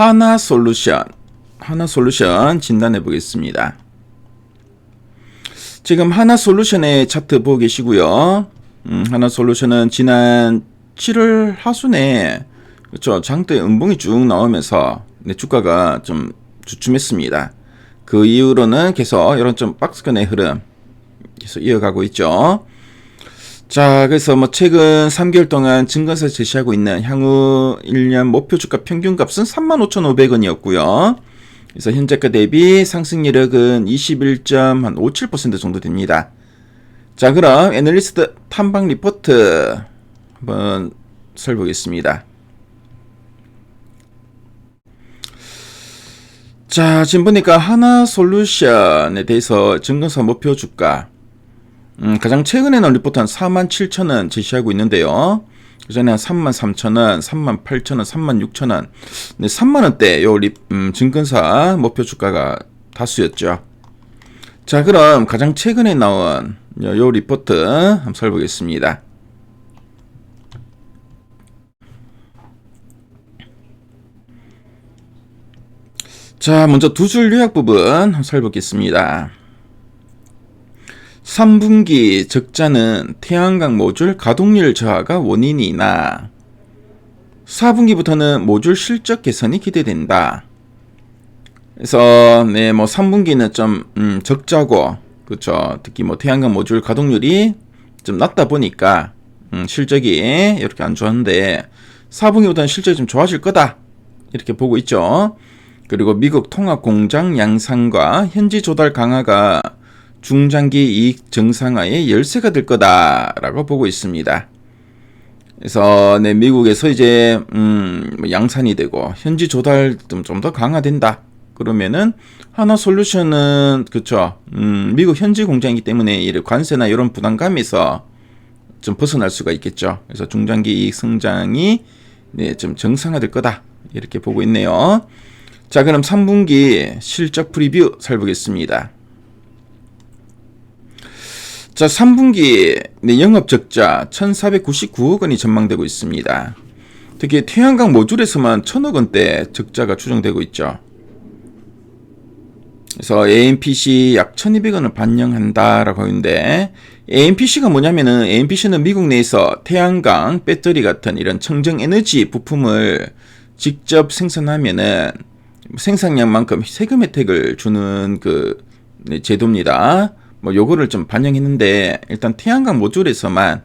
하나 솔루션, 하나 솔루션 진단해 보겠습니다. 지금 하나 솔루션의 차트 보고 계시고요. 음, 하나 솔루션은 지난 7월 하순에 그렇죠 장대 음봉이 쭉 나오면서 네, 주가가 좀 주춤했습니다. 그 이후로는 계속 이런 좀 박스권의 흐름 계속 이어가고 있죠. 자, 그래서 뭐 최근 3개월 동안 증권사 제시하고 있는 향후 1년 목표 주가 평균 값은 35,500원이었고요. 그래서 현재가 대비 상승 여력은 21.57% 정도 됩니다. 자, 그럼 애널리스트 탐방 리포트 한번 살펴보겠습니다. 자, 지금 보니까 하나 솔루션에 대해서 증권사 목표 주가 음, 가장 최근에 나온 리포트는 47,000원 제시하고 있는데요. 그 전에 한 33,000원, 38,000원, 36,000원. 네, 3만 원대 요 리, 음, 증권사 목표 주가가 다수였죠. 자, 그럼 가장 최근에 나온 요, 요 리포트 한번 살펴보겠습니다. 자, 먼저 두 줄 요약 부분 살펴보겠습니다. 3분기 적자는 태양광 모듈 가동률 저하가 원인이나 4분기부터는 모듈 실적 개선이 기대된다. 그래서 네, 뭐 3분기는 좀 음, 적자고 그렇죠. 특히 뭐 태양광 모듈 가동률이 좀 낮다 보니까 음, 실적이 이렇게 안 좋았는데 4분기부터는 실적이 좀 좋아질 거다. 이렇게 보고 있죠. 그리고 미국 통합 공장 양산과 현지 조달 강화가 중장기 이익 정상화의 열쇠가 될 거다라고 보고 있습니다. 그래서 네, 미국에서 이제 음, 뭐 양산이 되고 현지 조달 좀더 강화된다. 그러면은 하나 솔루션은 그쵸 음, 미국 현지 공장이기 때문에 이 관세나 이런 부담감에서 좀 벗어날 수가 있겠죠. 그래서 중장기 이익 성장이 네, 좀 정상화될 거다 이렇게 보고 있네요. 자, 그럼 3분기 실적 프리뷰 살펴보겠습니다. 자, 3분기 네, 영업 적자 1,499억 원이 전망되고 있습니다. 특히 태양광 모듈에서만 1,000억 원대 적자가 추정되고 있죠. 그래서 AMPC 약 1,200원을 반영한다라고 하는데 AMPC가 뭐냐면은 AMPC는 미국 내에서 태양광, 배터리 같은 이런 청정 에너지 부품을 직접 생산하면은 생산량만큼 세금 혜택을 주는 그 네, 제도입니다. 뭐 요거를 좀 반영했는데 일단 태양광 모듈에서만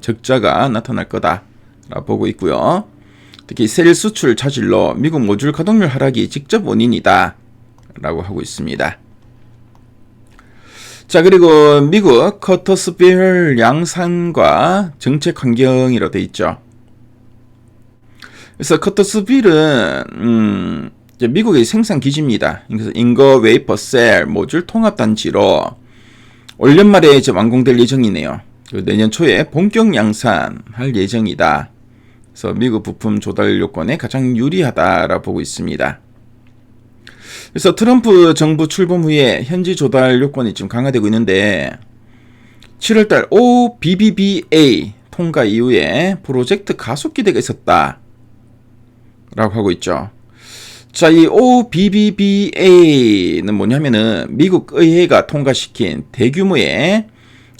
적자가 나타날 거다라고 보고 있고요. 특히 셀 수출 차질로 미국 모듈 가동률 하락이 직접 원인이다 라고 하고 있습니다. 자 그리고 미국 커터스빌 양산과 정책 환경이라고 돼 있죠. 그래서 커터스빌은 음, 미국의 생산 기지입니다. 그래서 인거 웨이퍼 셀 모듈 통합 단지로 올 연말에 이제 완공될 예정이네요. 내년 초에 본격 양산할 예정이다. 그래서 미국 부품 조달 요건에 가장 유리하다라 보고 있습니다. 그래서 트럼프 정부 출범 후에 현지 조달 요건이 좀 강화되고 있는데 7월달 OBBBA 통과 이후에 프로젝트 가속 기대가 있었다. 라고 하고 있죠. 자, 이 OBBBA는 뭐냐면은 미국 의회가 통과시킨 대규모의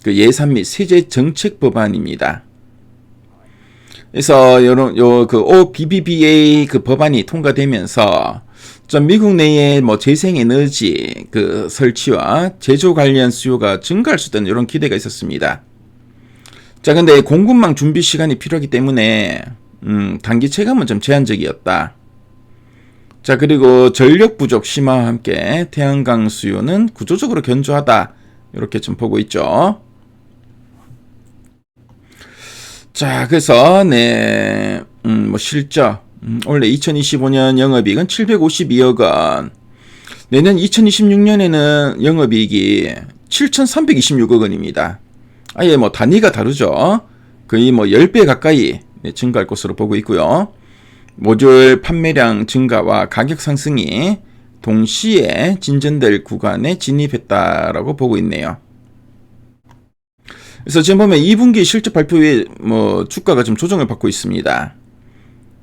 그 예산 및 세제 정책 법안입니다. 그래서 요런 요그 OBBBA 그 법안이 통과되면서 좀 미국 내에 뭐 재생 에너지 그 설치와 제조 관련 수요가 증가할 수 있다는 이런 기대가 있었습니다. 자, 근데 공급망 준비 시간이 필요하기 때문에 음, 단기 체감은 좀 제한적이었다. 자, 그리고 전력 부족 심화와 함께 태양광 수요는 구조적으로 견조하다. 이렇게 좀 보고 있죠. 자, 그래서, 네, 음, 뭐, 실적. 음, 원래 2025년 영업이익은 752억 원. 내년 2026년에는 영업이익이 7,326억 원입니다. 아예 뭐 단위가 다르죠. 거의 뭐 10배 가까이 네, 증가할 것으로 보고 있고요. 모듈 판매량 증가와 가격 상승이 동시에 진전될 구간에 진입했다라고 보고 있네요. 그래서 지금 보면 2분기 실적 발표 후에 뭐 주가가 좀 조정을 받고 있습니다.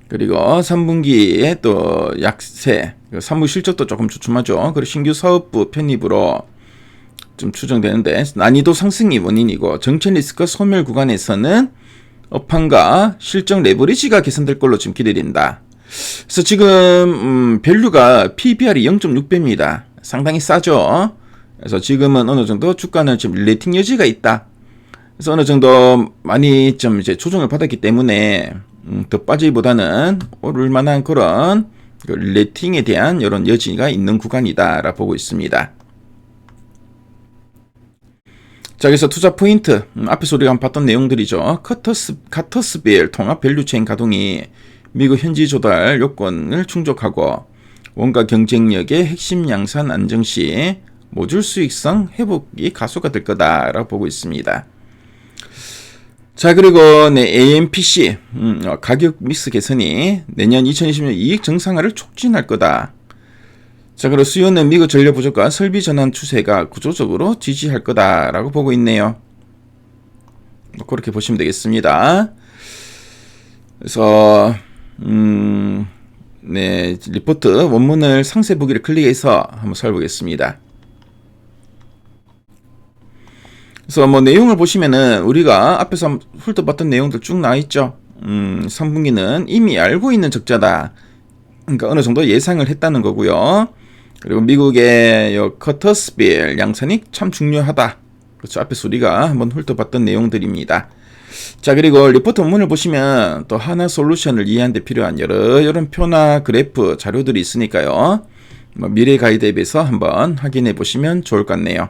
그리고 3분기에 또 약세, 사무 실적도 조금 주춤하죠. 그리고 신규 사업부 편입으로 좀 추정되는데 난이도 상승이 원인이고 정책 리스크 소멸 구간에서는 업황과 실적 레버리지가 개선될 걸로 지금 기대된다. 그래서 지금 음, 밸류가 PBR이 0.6배입니다. 상당히 싸죠. 그래서 지금은 어느 정도 주가는 지금 레이팅 여지가 있다. 그래서 어느 정도 많이 좀 이제 조정을 받았기 때문에 음, 더 빠지기보다는 오를 만한 그런 그 레이팅에 대한 이런 여지가 있는 구간이다라 보고 있습니다. 자, 그래서 투자 포인트 음, 앞에서 우리가 봤던 내용들이죠. 커터스 카터스빌 통합 밸류체인 가동이 미국 현지 조달 요건을 충족하고 원가 경쟁력의 핵심 양산 안정 시 모듈 수익성 회복이 가속화 될 거다라고 보고 있습니다. 자 그리고 네, AMPC 음, 어, 가격 믹스 개선이 내년 2020년 이익 정상화를 촉진할 거다. 자 그리고 수요는 미국 전력 부족과 설비 전환 추세가 구조적으로 지지할 거다라고 보고 있네요. 뭐 그렇게 보시면 되겠습니다. 그래서 음, 네 리포트 원문을 상세 보기를 클릭해서 한번 살펴보겠습니다. 그래서 뭐 내용을 보시면은 우리가 앞에서 훑어봤던 내용들 쭉 나와 있죠. 음, 3분기는 이미 알고 있는 적자다. 그러니까 어느 정도 예상을 했다는 거고요. 그리고 미국의 요 커터스빌 양산이 참 중요하다. 그렇죠. 앞에서 우리가 한번 훑어봤던 내용들입니다. 자, 그리고 리포트 원문을 보시면 또 하나 솔루션을 이해하는 데 필요한 여러 이런 표나 그래프 자료들이 있으니까요. 뭐 미래 가이드에 비해서 한번 확인해 보시면 좋을 것 같네요.